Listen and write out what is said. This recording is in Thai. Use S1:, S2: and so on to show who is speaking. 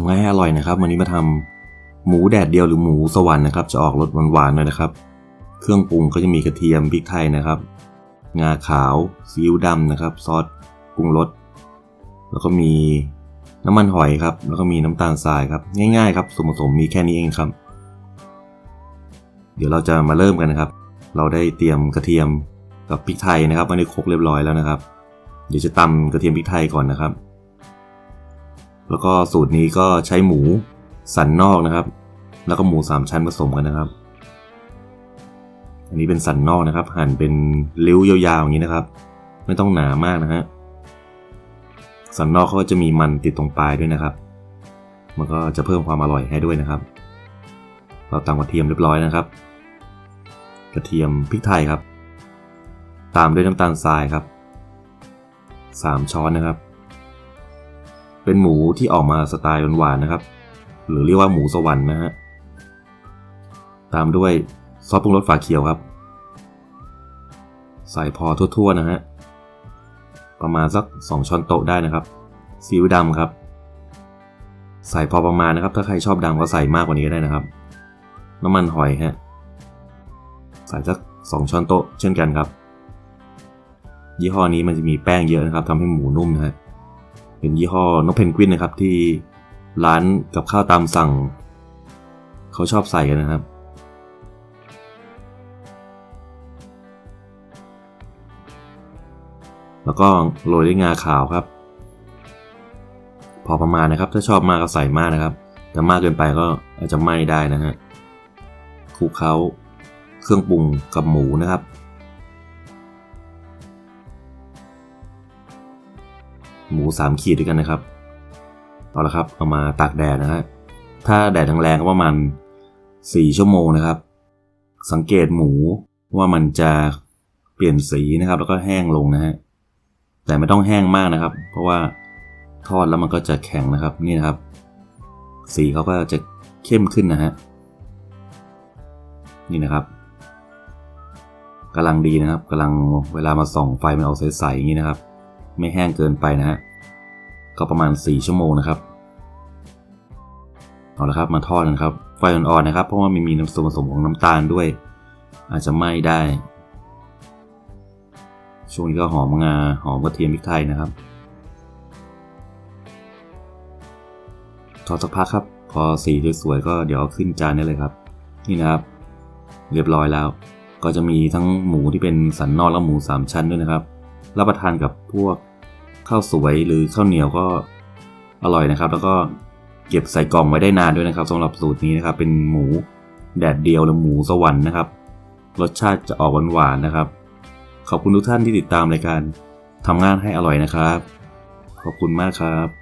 S1: ำง่ายให้อร่อยนะครับ วันนี้มาทำหมูแดดเดียวหรือหมูสวรรค์นะครับ จะออกรสหวานๆหน่อยนะครับ เครื่องปรุงก็จะมีกระเทียมพริกไทยนะครับ งาขาวซีอิ๊วดำนะครับ ซอสปรุงรสแล้วก็มีน้ำมันหอยครับ แล้วก็มีน้ำตาลทรายครับ ง่ายๆครับส่วนผสมมีแค่นี้เองครับ เดี๋ยวเราจะมาเริ่มกันนะครับ เราได้เตรียมกระเทียมกับพริกไทยนะครับไว้ในครกเรียบร้อยแล้วนะครับ เดี๋ยวจะตำกระเทียมพริกไทยก่อนนะครับ แล้วก็สูตรนี้ก็ใช้หมูสันนอกนะครับ แล้วก็หมูสามชั้นผสมกันนะครับ อันนี้เป็นสันนอกนะครับ หั่นเป็นริ้วยาวๆอย่างนี้นะครับ ไม่ต้องหนามากนะฮะสันนอกเขาก็จะมีมันติดตรงปลายด้วยนะครับ มันก็จะเพิ่มความอร่อยให้ด้วยนะครับ เราตำกระเทียมเรียบร้อยนะครับ กระเทียมพริกไทยครับ ตามด้วยน้ำตาลทรายครับ 3 ช้อนนะครับ เป็นหมูที่ออกมาสไตล์หวานๆนะครับ หรือเรียกว่าหมูสวรรค์นะฮะ ตามด้วยซอสปรุงรสฝาเขียวครับ ใส่พอทั่วๆนะฮะ ประมาณสัก 2 ช้อนโต๊ะได้นะครับ ซีอิ๊วดำครับ ใส่พอประมาณนะครับ ถ้าใครชอบดำก็ใส่มากกว่านี้ก็ได้นะครับ น้ำมันหอยฮะ ใส่สัก 2 ช้อนโต๊ะเช่นกันครับ ยี่ห้อนี้มันจะมีแป้งเยอะนะครับทำให้หมูนุ่มนะฮะ เป็นยี่ห้อนกเพนกวินนะครับที่ร้านกับข้าวตามสั่ง เขาชอบใส่กันนะครับ แล้วก็โรยด้วยงาขาวครับ พอประมาณนะครับ ถ้าชอบมากก็ใส่มากนะครับ แต่มากเกินไปก็อาจจะไหม้ได้นะฮะคลุกเคล้าเครื่องปรุงกับหมูนะครับ หมูสามขีดด้วยกันนะครับ เอาละครับ เอามาตากแดดนะฮะถ้าแดดแรงๆก็ประมาณสี่ชั่วโมงนะครับ สังเกตหมูว่ามันจะเปลี่ยนสีนะครับ แล้วก็แห้งลงนะฮะแต่ไม่ต้องแห้งมากนะครับ เพราะว่าทอดแล้วมันก็จะแข็งนะครับนี่นะครับ สีเขาก็จะเข้มขึ้นนะฮะนี่นะครับกำลังดีนะครับกำลังเวลามาส่องไฟมันออกใสๆอย่างนี้นะครับ ไม่แห้งเกินไปนะฮะ ก็ประมาณ 4 ชั่วโมงนะครับ เอาละครับมาทอดกันครับ ไฟอ่อนๆนะครับ เพราะว่ามันมีน้ำส่วนผสมของน้ำตาลด้วย อาจจะไหม้ได้ ช่วงนี้ก็หอมงา หอมกระเทียมพริกไทยนะครับ ทอดสักพักครับ พอสีสวยๆก็เดี๋ยวขึ้นจานได้เลยครับ นี่นะครับ เรียบร้อยแล้ว ก็จะมีทั้งหมูที่เป็นสันนอกและหมูสามชั้นด้วยนะครับ รับประทานกับพวก ข้าวสวยหรือข้าวเหนียวก็อร่อยนะครับ แล้วก็เก็บใส่กล่องไว้ได้นานด้วยนะครับสำหรับสูตรนี้นะครับ เป็นหมูแดดเดียวหรือหมูสวรรค์นะครับ รสชาติจะออกหวานๆนะครับ ขอบคุณทุกท่านที่ติดตามรายการทำงานให้อร่อยนะครับ ขอบคุณมากครับ